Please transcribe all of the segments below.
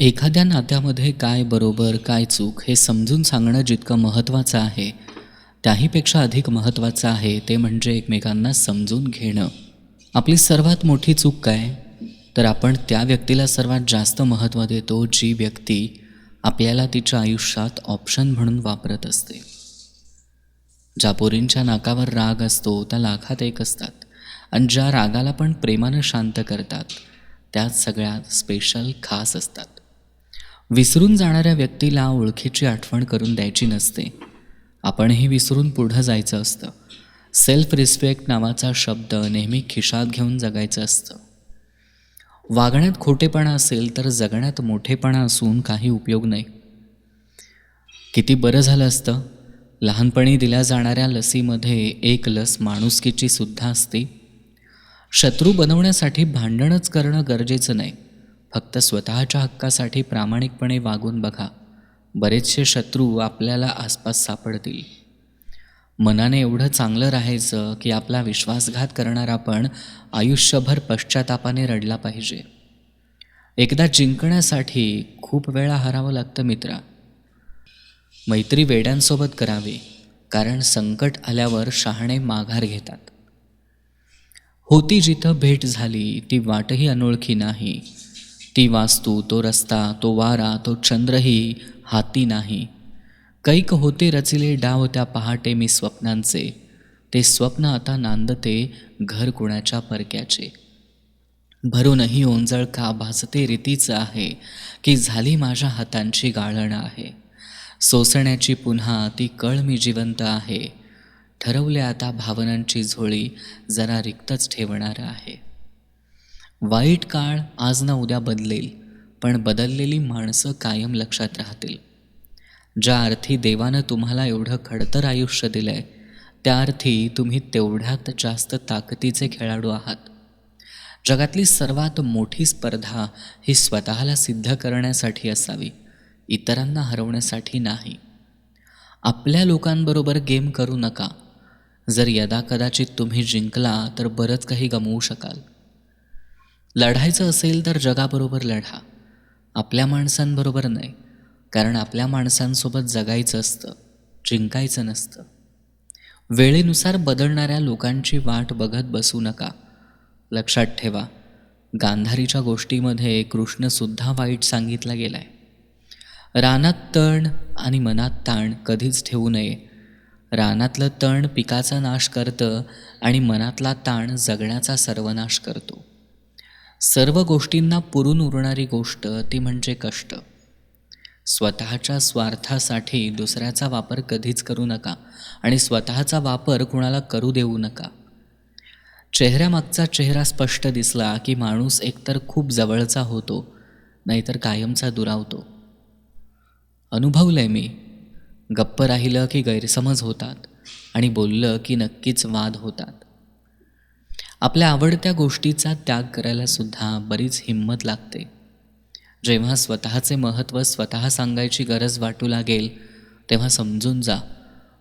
एखाद्या नात्यामध्ये काय बरोबर काय चूक हे समजून सांगणं जितकं महत्त्वाचं आहे त्याहीपेक्षा अधिक महत्त्वाचं आहे ते म्हणजे एकमेकांना समजून घेणं. आपली सर्वात मोठी चूक काय? तर आपण त्या व्यक्तीला सर्वात जास्त महत्त्व देतो जी व्यक्ती आपल्याला तिच्या आयुष्यात ऑप्शन म्हणून वापरत असते. ज्या पोरींच्या नाकावर राग असतो त्या लाखात एक असतात आणि ज्या रागाला पण प्रेमानं शांत करतात त्या सगळ्यात स्पेशल खास असतात. विसरून जाणाऱ्या व्यक्तीला ओळखीची आठवण करून द्यायची नसते. आपणही विसरून पुढं जायचं असतं. सेल्फ रिस्पेक्ट नावाचा शब्द नेहमी खिशात घेऊन जगायचं असतं. वागण्यात खोटेपणा असेल तर जगण्यात मोठेपणा असून काही उपयोग नाही. किती बरं झालं असतं. लहानपणी दिल्या जाणाऱ्या लसीमध्ये एक लस माणुसकीची सुद्धा असते. शत्रू बनवण्यासाठी भांडणच करणं गरजेचं नाही. फक्त स्वतःच्या हक्कासाठी प्रामाणिकपणे वागून बघा. बरेचसे शत्रू आपल्याला आसपास सापडतील. मनाने एवढं चांगलं राहायचं की आपला विश्वासघात करणारा पण आयुष्यभर पश्चातापाने रडला पाहिजे. एकदा जिंकण्यासाठी खूप वेळा हरावं लागतं मित्रा. मैत्री वेड्यांसोबत करावी कारण संकट आल्यावर शहाणे माघार घेतात. होती जिथं भेट झाली ती वाटही अनोळखी नाही. ती वास्तू तो रस्ता तो वारा तो चंद्रही हाती नाही. कैक होते रचिले डाव त्या पहाटे मी स्वप्नांचे. ते स्वप्न आता नांदते घर कुणाच्या परक्याचे. भरूनही ओंजळ का भासते रीतीचं आहे की झाली माझ्या हातांची गाळण आहे. सोसण्याची पुन्हा ती कळ मी जिवंत आहे. ठरवले आता भावनांची झोळी जरा रिक्तच ठेवणार आहे. वाईट काळ आज ना उद्या बदलेल पण बदललेली माणसं कायम लक्षात राहतील. ज्या अर्थी देवानं तुम्हाला एवढं खडतर आयुष्य दिलं आहे त्या अर्थी तुम्ही तेवढ्यात जास्त ताकदीचे खेळाडू आहात. जगातली सर्वात मोठी स्पर्धा ही स्वतःला सिद्ध करण्यासाठी असावी इतरांना हरवण्यासाठी नाही. आपल्या लोकांबरोबर गेम करू नका. जर यदा कदाचित तुम्ही जिंकला तर बरंच काही गमवू शकाल. लढायचं असेल तर जगाबरोबर लढा. आपल्या माणसांबरोबर नाही कारण आपल्या माणसांसोबत जगायचं असतं जिंकायचं नसतं. वेळेनुसार बदलणाऱ्या लोकांची वाट बघत बसू नका. लक्षात ठेवा गांधारीच्या गोष्टीमध्ये कृष्णसुद्धा वाईट सांगितला गेला आहे रानात तण आणि मनात ताण कधीच ठेवू नये. रानातलं तण पिकाचा नाश करतं आणि मनातला ताण जगण्याचा सर्वनाश करतो. सर्व गोष्टींना पुरून उरणारी गोष्ट ती म्हणजे कष्ट. स्वतःच्या स्वार्थासाठी दुसऱ्याचा वापर कधीच करू नका आणि स्वतःचा वापर कुणाला करू देऊ नका. चेहऱ्यामागचा चेहरा स्पष्ट दिसला की माणूस एकतर खूप जवळचा होतो नाहीतर कायमचा दुरावतो. अनुभवलं आहे मी. गप्प राहिलं की गैरसमज होतात आणि बोललं की नक्कीच वाद होतात. आपल्या आवडत्या गोष्टीचा त्याग करायला सुद्धा बरीच हिंमत लागते. जेव्हा स्वतःचे महत्त्व स्वतः सांगायची गरज वाटू लागेल तेव्हा समजून जा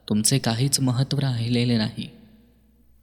तुमचे काहीच महत्त्व राहिलेले नाही.